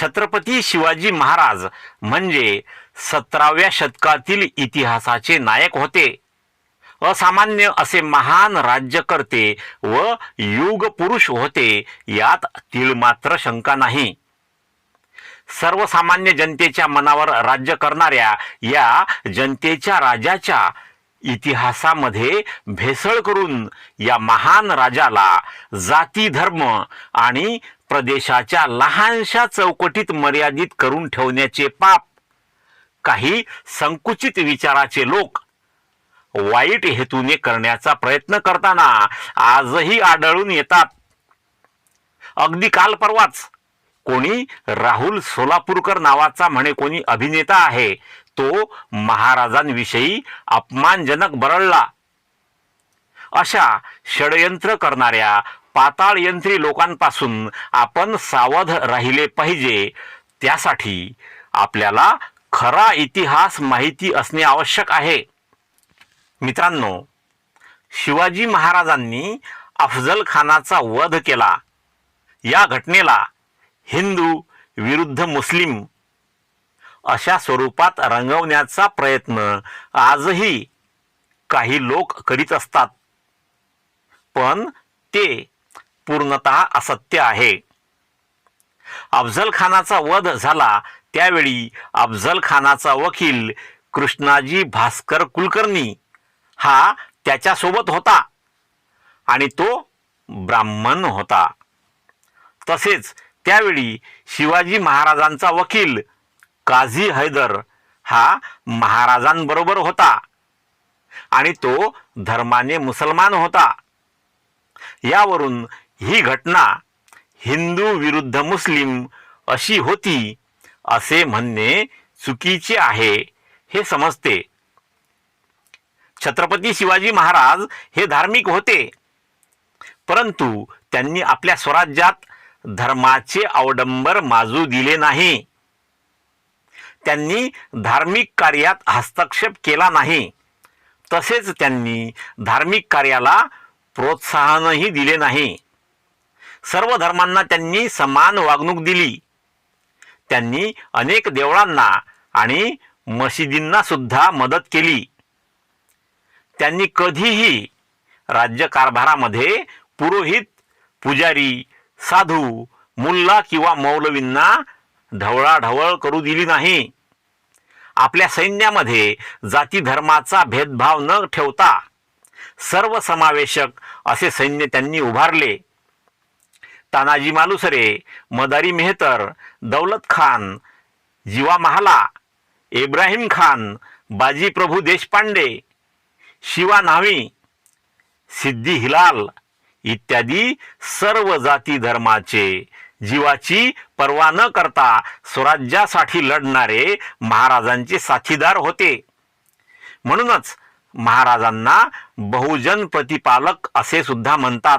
छत्रपती शिवाजी महाराज म्हणजे सतराव्या शतकातील इतिहासाचे नायक होते. असामान्य असे महान राज्यकर्ते व युग पुरुष होते यात तीळ मात्र शंका नाही. सर्वसामान्य जनतेच्या मनावर राज्य करणाऱ्या या जनतेच्या राजाच्या इतिहासामध्ये भेसळ करून या महान राजाला जाती धर्म आणि प्रदेशाच्या लहानशा चौकटीत मर्यादित करून ठेवण्याचे पाप. काही संकुचित विचाराचे लोक वाईट हेतूने करण्याचा प्रयत्न करताना आजही आढळून येतात. अगदी काल परवाच कोणी राहुल सोलापूरकर नावाचा म्हणे कोणी अभिनेता आहे तो महाराजांविषयी अपमानजनक बरळला. अशा षडयंत्र करणाऱ्या पाताळयंत्री लोकांपासून आपण सावध राहिले पाहिजे. त्यासाठी आपल्याला खरा इतिहास माहिती असणे आवश्यक आहे. मित्रांनो शिवाजी महाराजांनी अफजल खानाचा वध केला. या घटनेला हिंदू विरुद्ध मुस्लिम अशा स्वरूपात रंगवण्याचा प्रयत्न आजही काही लोक करीत असतात. पण ते पूर्णतः असत्य आहे. अफजल खानाचा वध झाला त्यावेळी अफजल खानाचा वकील कृष्णाजी भास्कर कुलकर्णी हा त्याच्यासोबत होता आणि तो ब्राह्मण होता. तसेच त्यावेळी शिवाजी महाराजांचा वकील काझी हैदर हा महाराजांबरोबर होता आणि तो धर्माने मुसलमान होता. यावरून ही घटना हिंदू विरुद्ध मुस्लिम अशी होती असे म्हणणे चुकीचे आहे हे समजते. छत्रपती शिवाजी महाराज हे धार्मिक होते परंतु त्यांनी आपल्या स्वराज्यात धर्माचे अवडंबर माजू दिले नाही. त्यांनी धार्मिक कार्यात हस्तक्षेप केला नाही तसेच त्यांनी धार्मिक कार्याला प्रोत्साहनही दिले नाही. सर्व धर्मांना त्यांनी समान वागणूक दिली. त्यांनी अनेक देवळांना आणि मशिदींना सुद्धा मदत केली. त्यांनी कधीही राज्यकारभारामध्ये पुरोहित पुजारी साधू मुल्ला किंवा मौलवींना ढवळाढवळ करू दिली नाही. आपल्या सैन्यामध्ये जाती धर्माचा भेदभाव न ठेवता सर्वसमावेशक असे सैन्य त्यांनी उभारले. तानाजी मालुसरे मदारी मेहतर दौलत खान जीवा महाला इब्राहिम खान बाजी प्रभू देशपांडे शिवा न्हावी सिद्धी हिलाल इत्यादी सर्व जाती धर्माचे जीवाची पर्वा न करता स्वराज्यासाठी लढणारे महाराजांचे साथीदार होते. म्हणूनच महाराजांना बहुजन प्रतिपालक असे सुद्धा म्हणतात.